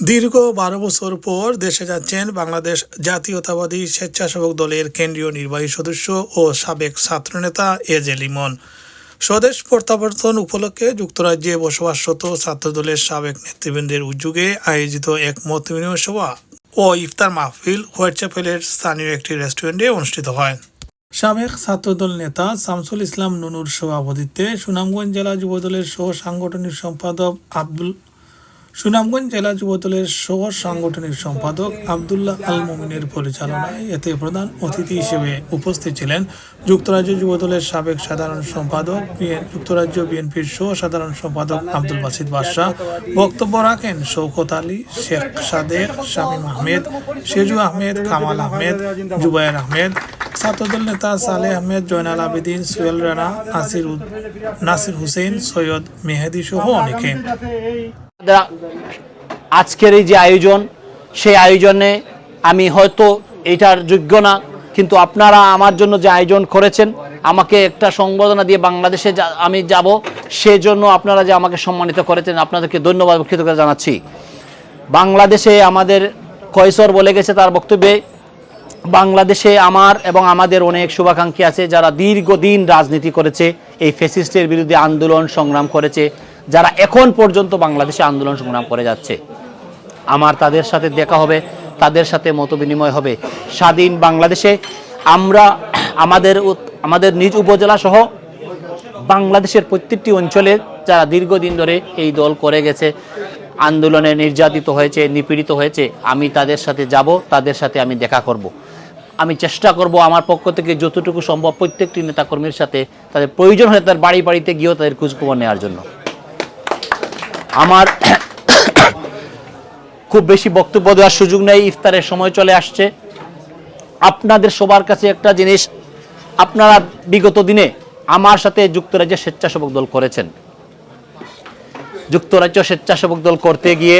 দীর্ঘ বারো বছর পর দেশে যাচ্ছেন বাংলাদেশ জাতীয়তাবাদী স্বেচ্ছাসেবক দলের কেন্দ্রীয় নির্বাহী সদস্য ও সাবেক ছাত্রনেতা এ জে লিমন। স্বদেশ প্রত্যাবর্তন উপলক্ষে যুক্তরাজ্যে বসবাসরত ছাত্রদলের সাবেক নেতৃবৃন্দের উদ্যোগে আয়োজিত এক মত বিনিময় সভা ও ইফতার মাহফিল হোয়াইটচ্যাপেলের স্থানীয় একটি রেস্টুরেন্টে অনুষ্ঠিত হয়। সাবেক ছাত্রদল নেতা শামসুল ইসলাম নুনুর সভাপতিত্বে সুনামগঞ্জ জেলা যুবদলের সহ সাংগঠনিক সম্পাদক আব্দুল সুনামগঞ্জ জেলা যুবদলের সহ সাংগঠনিক সম্পাদক আবদুল্লাহ আল মোমিনের পরিচালনায় এতে প্রধান অতিথি হিসেবে উপস্থিত ছিলেন যুক্তরাজ্য যুবদলের সাবেক সাধারণ সম্পাদক যুক্তরাজ্য বিএনপির সহ সাধারণ সম্পাদক আব্দুল বাসিদ বাদশাহ, বক্তব্য রাখেন শৌকত আলী, শেখ সাদেক, শামীম আহমেদ, সেজু আহমেদ, কামাল আহমেদ, জুবায়ের আহমেদ, ছাত্রদল নেতা সালেহ আহমেদ, জয়নাল আবেদিন সোহেল রানা, নাসির নাসির হুসেন, সৈয়দ মেহেদি সহ অনেকে। আজকের এই যে আয়োজন, সেই আয়োজনে আমি হয়তো এটার যোগ্য না, কিন্তু আপনারা আমার জন্য যে আয়োজন করেছেন, আমাকে একটা সংবর্ধনা দিয়ে বাংলাদেশে আমি যাব, সেজন্য আপনারা যে আমাকে সম্মানিত করেছেন, আপনাদেরকে ধন্যবাদ কৃতজ্ঞতা জানাচ্ছি। বাংলাদেশে আমাদের কয়সর বলে গেছে তার বক্তব্যে, বাংলাদেশে আমার এবং আমাদের অনেক শুভাকাঙ্ক্ষী আছে যারা দীর্ঘদিন রাজনীতি করেছে, এই ফেসিস্টের বিরুদ্ধে আন্দোলন সংগ্রাম করেছে যারা এখন পর্যন্ত বাংলাদেশে আন্দোলন সংগ্রাম করে যাচ্ছে। আমার তাদের সাথে দেখা হবে, তাদের সাথে মত বিনিময় হবে। স্বাধীন বাংলাদেশে আমরা আমাদের আমাদের নিজ উপজেলা সহ বাংলাদেশের প্রত্যেকটি অঞ্চলে যারা দীর্ঘদিন ধরে এই দল করে গেছে, আন্দোলনে নির্যাতিত হয়েছে, নিপীড়িত হয়েছে, আমি তাদের সাথে যাব, তাদের সাথে আমি দেখা করব। আমি চেষ্টা করব আমার পক্ষ থেকে যতটুকু সম্ভব প্রত্যেকটি নেতাকর্মীর সাথে তাদের প্রয়োজন হলে তার বাড়ি বাড়িতে গিয়েও তাদের খোঁজখবর নেওয়ার জন্য। আমার খুব বেশি বক্তব্য দেওয়ার সুযোগ নেই, ইফতারের সময় চলে আসছে। আপনাদের সবার কাছে একটা জিনিস, আপনারা বিগত দিনে আমার সাথে যুক্তরাজ্যের স্বেচ্ছাসেবক দল করেছেন। যুক্তরাজ্য স্বেচ্ছাসেবক দল করতে গিয়ে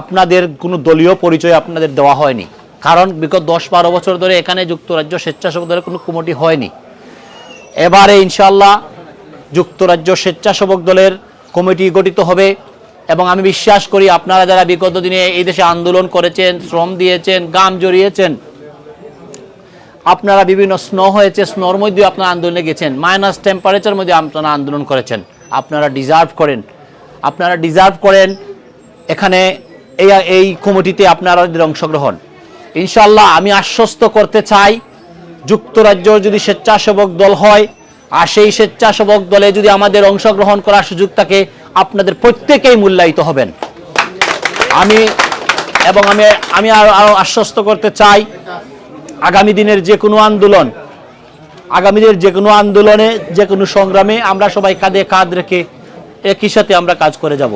আপনাদের কোনো দলীয় পরিচয় আপনাদের দেওয়া হয়নি। কারণ বিগত দশ বারো বছর ধরে এখানে যুক্তরাজ্য স্বেচ্ছাসেবক দলের কোনো কমিটি হয়নি। এবারে ইনশাল্লাহ যুক্তরাজ্য স্বেচ্ছাসেবক দলের কমিটি গঠিত হবে। এবং আমি বিশ্বাস করি আপনারা যারা বিগত দিনে এই দেশে আন্দোলন করেছেন, শ্রম দিয়েছেন, গাম জড়িয়েছেন, আপনারা বিভিন্ন স্নো হয়েছে, স্নোর মধ্যেও আপনারা আন্দোলনে গেছেন মাইনাস টেম্পারেচার মধ্যে আপনারা আন্দোলন করেছেন। আপনারা ডিজার্ভ করেন। আপনারা ডিজার্ভ করেন, এখানে এই এই কমিটিতে আপনাদের অংশগ্রহণ। ইনশাল্লাহ আমি আশ্বস্ত করতে চাই, যুক্তরাজ্য যদি স্বেচ্ছাসেবক দল হয়, আর সেই স্বেচ্ছাসেবক দলে যদি আমাদের অংশগ্রহণ করার সুযোগ থাকে আপনাদের প্রত্যেকেই মূল্যায়িত হবেন। আমি এবং আমি আমি আরও আরও আশ্বস্ত করতে চাই, আগামী দিনের যে কোনো আন্দোলন, আগামী দিনের যে কোনো আন্দোলনে, যে কোনো সংগ্রামে আমরা সবাই কাঁধে কাঁধ রেখে একই সাথে আমরা কাজ করে যাব।